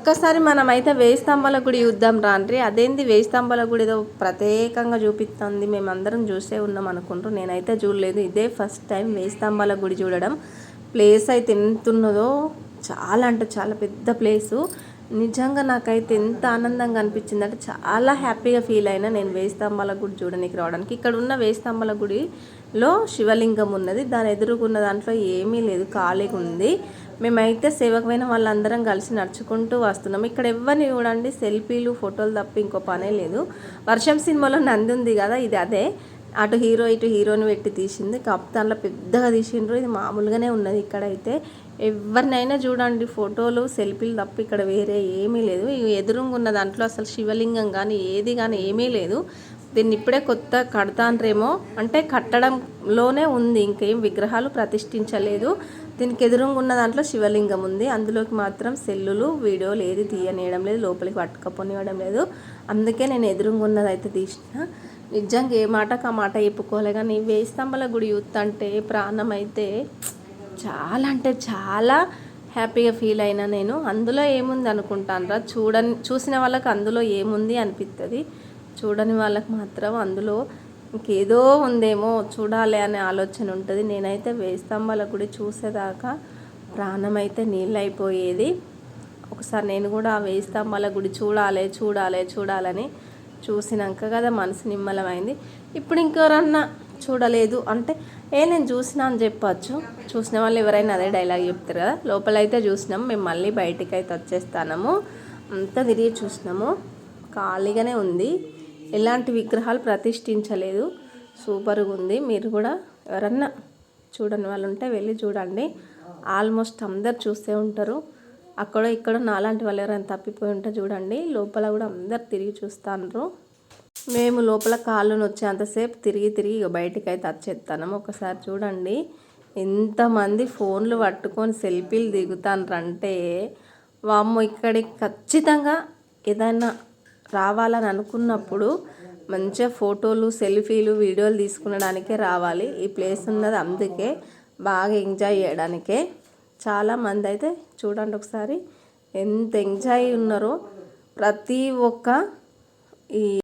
ఒక్కసారి మనమైతే వేయి స్తంభాల గుడి చూద్దాం రాండ్రి అదేంది వేయి స్తంభాల గుడి ఏదో ప్రత్యేకంగా చూపిస్తుంది. మేమందరం చూసే ఉన్నాం అనుకుంటారు నేనైతే చూడలేదు. ఇదే ఫస్ట్ టైం వేయి స్తంభాల గుడి చూడడం. ప్లేస్ అయితే ఎంత ఉన్నదో చాలా అంటే చాలా పెద్ద ప్లేసు. నిజంగా నాకైతే ఎంత ఆనందంగా అనిపించింది అంటే చాలా హ్యాపీగా ఫీల్ అయినా నేను వేయి స్తంభాల గుడి చూడడానికి రావడానికి. ఇక్కడ ఉన్న వేయి స్తంభాల గుడిలో శివలింగం ఉన్నది. దాని ఎదురుకున్న దాంట్లో ఏమీ లేదు. ఖాళీగా ఉంది. మేమైతే సేవకమైన వాళ్ళందరం కలిసి నడుచుకుంటూ వస్తున్నాం. ఇక్కడ ఎవరిని చూడండి సెల్ఫీలు ఫోటోలు తప్ప ఇంకో పనే లేదు. వర్షం సినిమాలో నంది ఉంది కదా ఇది అదే. అటు హీరో ఇటు హీరోని పెట్టి తీసింది. కాకపోతే దాంట్లో పెద్దగా తీసిండ్రు. ఇది మామూలుగానే ఉన్నది ఇక్కడైతే. ఎవరినైనా చూడండి ఫోటోలు సెల్ఫీలు తప్ప ఇక్కడ వేరే ఏమీ లేదు. ఎదురుంగా ఉన్న దాంట్లో అసలు శివలింగం కానీ ఏది కానీ ఏమీ లేదు. దీన్ని ఇప్పుడే కొత్త కడతాన్రేమో. అంటే కట్టడంలోనే ఉంది. ఇంకేం విగ్రహాలు ప్రతిష్ఠించలేదు. దీనికి ఎదురుగా ఉన్న దాంట్లో శివలింగం ఉంది. అందులోకి మాత్రం సెల్లులు వీడియోలు ఏది తీయనియడం లేదు లోపలికి పట్టుకపోనివ్వడం లేదు. అందుకే నేను ఎదురుగా ఉన్నది అయితే తీసిన. నిజంగా ఏ మాటకు ఆ మాట చెప్పుకోలే కానీ వేయి స్తంభాల గుడి యూత్ అంటే ప్రాణం అయితే చాలా అంటే చాలా హ్యాపీగా ఫీల్ అయినా నేను. అందులో ఏముంది అనుకుంటానరా చూడని చూసిన వాళ్ళకి అందులో ఏముంది అనిపిస్తుంది చూడని వాళ్ళకి మాత్రం అందులో ఇంకేదో ఉందేమో చూడాలి అనే ఆలోచన ఉంటుంది. నేనైతే వేయి స్తంభాల గుడి చూసేదాకా ప్రాణం అయితే నీళ్ళు అయిపోయేది ఒకసారి నేను కూడా ఆ వేయి స్తంభాల గుడి చూడాలి చూడాలి చూడాలని చూసినాక కదా మనసు నిమ్మలమైంది. ఇప్పుడు ఇంకెవరన్నా చూడలేదు అంటే ఏ నేను చూసినా అని చెప్పచ్చు. చూసిన వాళ్ళు ఎవరైనా అదే డైలాగ్ చెప్తారు కదా. లోపలైతే చూసినాము మేము మళ్ళీ బయటికి అయితే వచ్చేస్తాము అంతా తిరిగి చూసినాము. ఖాళీగానే ఉంది. ఎలాంటి విగ్రహాలు ప్రతిష్ఠించలేదు. సూపర్గా ఉంది మీరు కూడా ఎవరన్నా చూడని వాళ్ళు ఉంటే వెళ్ళి చూడండి. ఆల్మోస్ట్ అందరు చూస్తూ ఉంటారు. అక్కడ ఇక్కడ నాలాంటి వాళ్ళు ఎవరైనా తప్పిపోయి ఉంటే చూడండి. లోపల కూడా అందరు తిరిగి చూస్తాను మేము లోపల కాళ్ళు వచ్చేంతసేపు తిరిగి తిరిగి ఇక బయటికి అయితే వచ్చేస్తాము ఒకసారి చూడండి. ఎంతమంది ఫోన్లు పట్టుకొని సెల్ఫీలు దిగుతానంటే వామ్మో ఇక్కడికి ఖచ్చితంగా ఏదైనా రావాలని అనుకున్నప్పుడు మంచిగా ఫోటోలు సెల్ఫీలు వీడియోలు తీసుకునడానికే రావాలి. ఈ ప్లేస్ ఉన్నది అందుకే బాగా ఎంజాయ్ చేయడానికే. చాలామంది అయితే చూడండి ఒకసారి ఎంత ఎంజాయ్ ఉన్నారో. ప్రతి ఒక్క ఈ